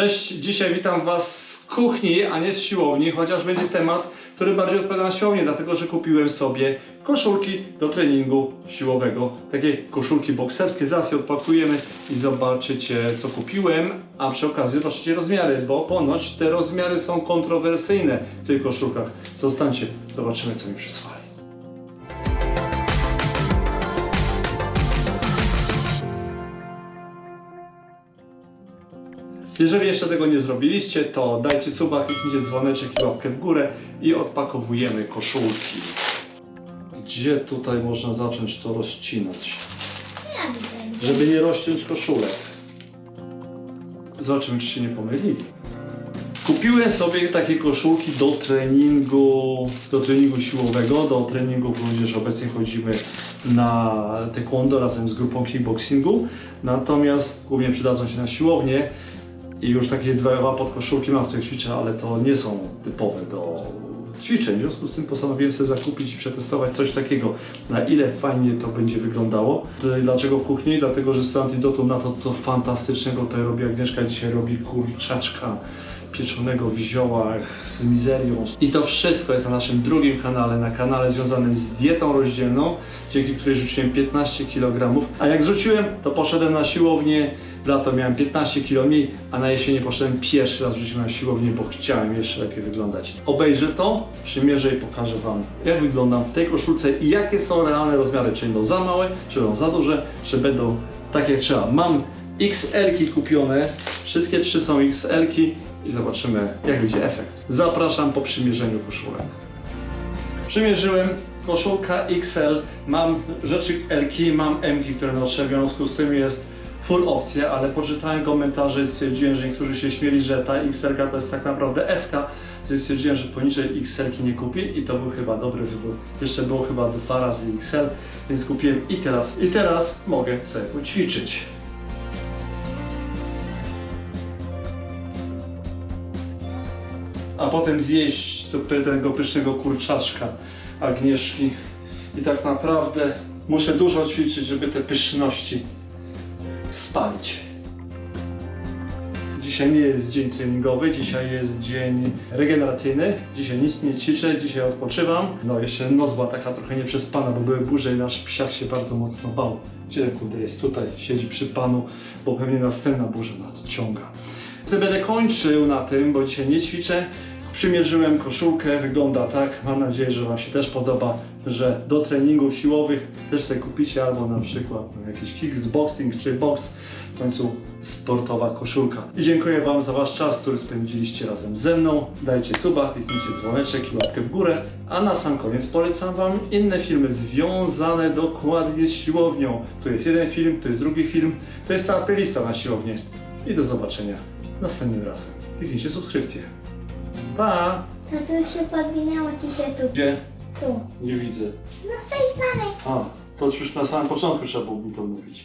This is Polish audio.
Cześć, dzisiaj witam Was z kuchni, a nie z siłowni, chociaż będzie temat, który bardziej odpowiada na siłownię, dlatego że kupiłem sobie koszulki do treningu siłowego. Takie koszulki bokserskie, zaraz je odpakujemy i zobaczycie co kupiłem, a przy okazji zobaczycie rozmiary, bo ponoć te rozmiary są kontrowersyjne w tych koszulkach. Zostańcie, zobaczymy co mi przysłali. Jeżeli jeszcze tego nie zrobiliście, to dajcie suba, kliknijcie dzwoneczek i łapkę w górę i odpakowujemy koszulki. Gdzie tutaj można zacząć to rozcinać? Żeby nie rozciąć koszulek. Zobaczymy, czy się nie pomylili. Kupiłem sobie takie koszulki do treningu, do treningu siłowego, do treningu również obecnie chodzimy na taekwondo razem z grupą kickboxingu. Natomiast głównie przydadzą się na siłownię i już takie dwa podkoszulki mam, w których ćwiczę, ale to nie są typowe do ćwiczeń. W związku z tym postanowiłem sobie zakupić i przetestować coś takiego, na ile fajnie to będzie wyglądało. Dlaczego w kuchni? Dlatego, że z antidotum na to, co fantastycznego tutaj robi Agnieszka. Dzisiaj robi kurczaczka pieczonego w ziołach z mizerią. I to wszystko jest na naszym drugim kanale, na kanale związanym z dietą rozdzielną, dzięki której rzuciłem 15 kg. A jak rzuciłem, to poszedłem na siłownię. W lato miałem 15 kg a na jesienie poszedłem pierwszy raz rzuciłem na siłownię, bo chciałem jeszcze lepiej wyglądać. Obejrzę to, przymierzę i pokażę Wam, jak wyglądam w tej koszulce i jakie są realne rozmiary. Czy będą za małe, czy będą za duże, czy będą tak jak trzeba. Mam XL-ki kupione, wszystkie trzy są XL-ki i zobaczymy, jak będzie efekt. Zapraszam po przymierzeniu koszulek. Przymierzyłem koszulka XL, mam rzeczy L, mam M, które noszę, w związku z tym jest full opcja, ale poczytałem komentarze i stwierdziłem, że niektórzy się śmieli, że ta XL to jest tak naprawdę SK, więc stwierdziłem, że poniżej XL nie kupię i to był chyba dobry wybór. Jeszcze było chyba dwa razy XL, więc kupiłem i teraz, i teraz mogę sobie poćwiczyć. a potem zjeść tego pysznego kurczaczka Agnieszki. I tak naprawdę muszę dużo ćwiczyć, żeby te pyszności spalić. Dzisiaj nie jest dzień treningowy, dzisiaj jest dzień regeneracyjny. Dzisiaj nic nie ćwiczę, dzisiaj odpoczywam. No jeszcze noc była taka trochę nieprzespana, bo były burze i nasz psiak się bardzo mocno bał. Gdzie kurde jest? Tutaj siedzi przy panu, bo pewnie następna burza nadciąga. Wtedy będę kończył na tym, bo dzisiaj nie ćwiczę. Przymierzyłem koszulkę, wygląda tak. Mam nadzieję, że Wam się też podoba, że do treningów siłowych też sobie kupicie albo na przykład no, jakiś kickboxing czy box. W końcu sportowa koszulka. I dziękuję Wam za Wasz czas, który spędziliście razem ze mną. Dajcie suba, kliknijcie dzwoneczek i łapkę w górę. A na sam koniec polecam Wam inne filmy związane dokładnie z siłownią. Tu jest jeden film, tu jest drugi film, to jest cała playlista na siłownię. I do zobaczenia następnym razem. Kliknijcie subskrypcję. Pa! To tu się podwinęło ci się tu. Gdzie? Tu. Nie widzę. No z tej strony. A, to już na samym początku trzeba było mi to mówić.